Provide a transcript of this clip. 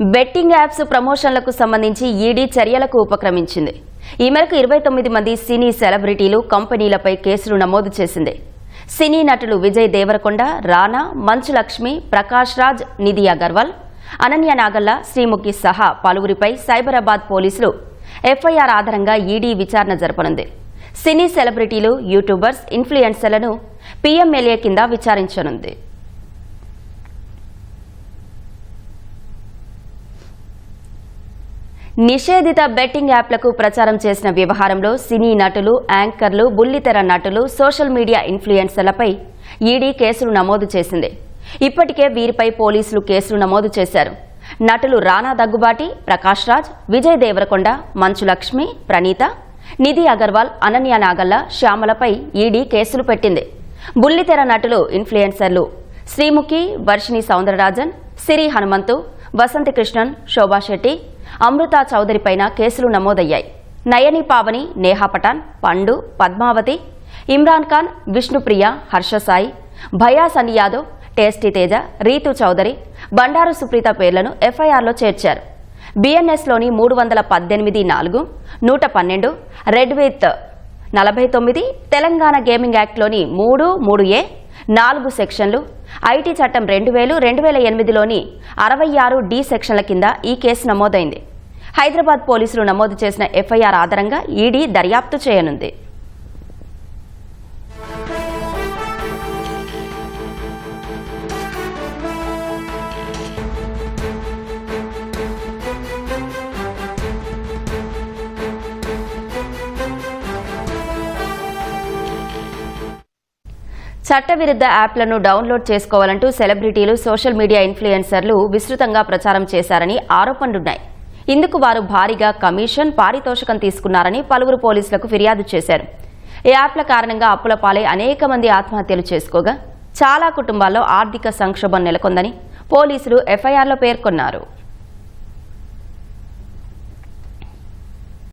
Betting apps ప్రమోషన్లకు సంబంధించి ED చర్యలకు ఉపక్రమించింది. ఈ మేరకు ఇరవై తొమ్మిది మంది సినీ సెలబ్రిటీలు కంపెనీలపై కేసులు నమోదు చేసింది. సినీ నటులు విజయ్ దేవరకొండ రానా మంచు లక్ష్మి ప్రకాష్ రాజ్ నిధి అగర్వాల్ అనన్య నాగల్ల శ్రీముఖి సహా పలువురిపై సైబరాబాద్ పోలీసులు ఎఫ్ఐఆర్ ఆధారంగా ఈడీ విచారణ జరపనుంది. సినీ సెలబ్రిటీలు యూట్యూబర్స్ ఇన్ఫ్లుయెన్సర్లను పీఎంఎల్ఏ కింద విచారించనుంది. నిషేధిత బెట్టింగ్ యాప్లకు ప్రచారం చేసిన వ్యవహారంలో సినీ నటులు యాంకర్లు బుల్లితెర నటులు సోషల్ మీడియా ఇన్ఫ్లుయెన్సర్లపై ఈడీ కేసులు నమోదు చేసింది. ఇప్పటికే వీరిపై పోలీసులు కేసులు నమోదు చేశారు. నటులు రానా దగ్గుబాటి ప్రకాష్ రాజ్ విజయ్ దేవరకొండ మంచు లక్ష్మి ప్రణీత నిధి అగర్వాల్ అనన్య నాగల్ల శ్యామలపై ఈడీ కేసులు పెట్టింది. బుల్లితెర నటులు ఇన్ఫ్లుయెన్సర్లు శ్రీముఖి వర్షిణి సౌందరరాజన్ సిరి హనుమంతు వసంతకృష్ణన్ శోభా శెట్టి అమృత చౌదరిపైన కేసులు నమోదయ్యాయి. నయని పావని నేహా పఠాన్ పండు పద్మావతి ఇమ్రాన్ ఖాన్ విష్ణుప్రియ హర్షసాయి భయా సని యాదవ్ టేస్టీ తేజ రీతు చౌదరి బండారు సుప్రీత పేర్లను ఎఫ్ఐఆర్లో చేర్చారు. బిఎన్ఎస్లోని మూడు వందల పద్దెనిమిది నాలుగు నూట పన్నెండు రెడ్ విత్ నలభై తొమ్మిది తెలంగాణ గేమింగ్ యాక్ట్లోని మూడు మూడు ఏ నాలుగు సెక్షన్లు ఐటీ చట్టం రెండు వేలు రెండు వేల ఎనిమిదిలోని అరవై ఆరు డి సెక్షన్ల కింద ఈ కేసు నమోదైంది. హైదరాబాద్ పోలీసులు నమోదు చేసిన ఎఫ్ఐఆర్ ఆధారంగా ఈడీ దర్యాప్తు చేయనుంది. చట్టవిరుద్ధ యాప్లను డౌన్లోడ్ చేసుకోవాలంటూ సెలబ్రిటీలు సోషల్ మీడియా ఇన్ఫ్లుయెన్సర్లు విస్తృతంగా ప్రచారం చేశారని ఆరోపణలున్నాయి. ఇందుకు వారు భారీగా కమిషన్ పారితోషికం తీసుకున్నారని పలువురు పోలీసులకు ఫిర్యాదు చేశారు. ఈ యాప్ల కారణంగా అప్పుల పాలై అనేక మంది ఆత్మహత్యలు చేసుకోగా చాలా కుటుంబాల్లో ఆర్థిక సంక్షోభం నెలకొందని పోలీసులు ఎఫ్ఐఆర్లో పేర్కొన్నారు.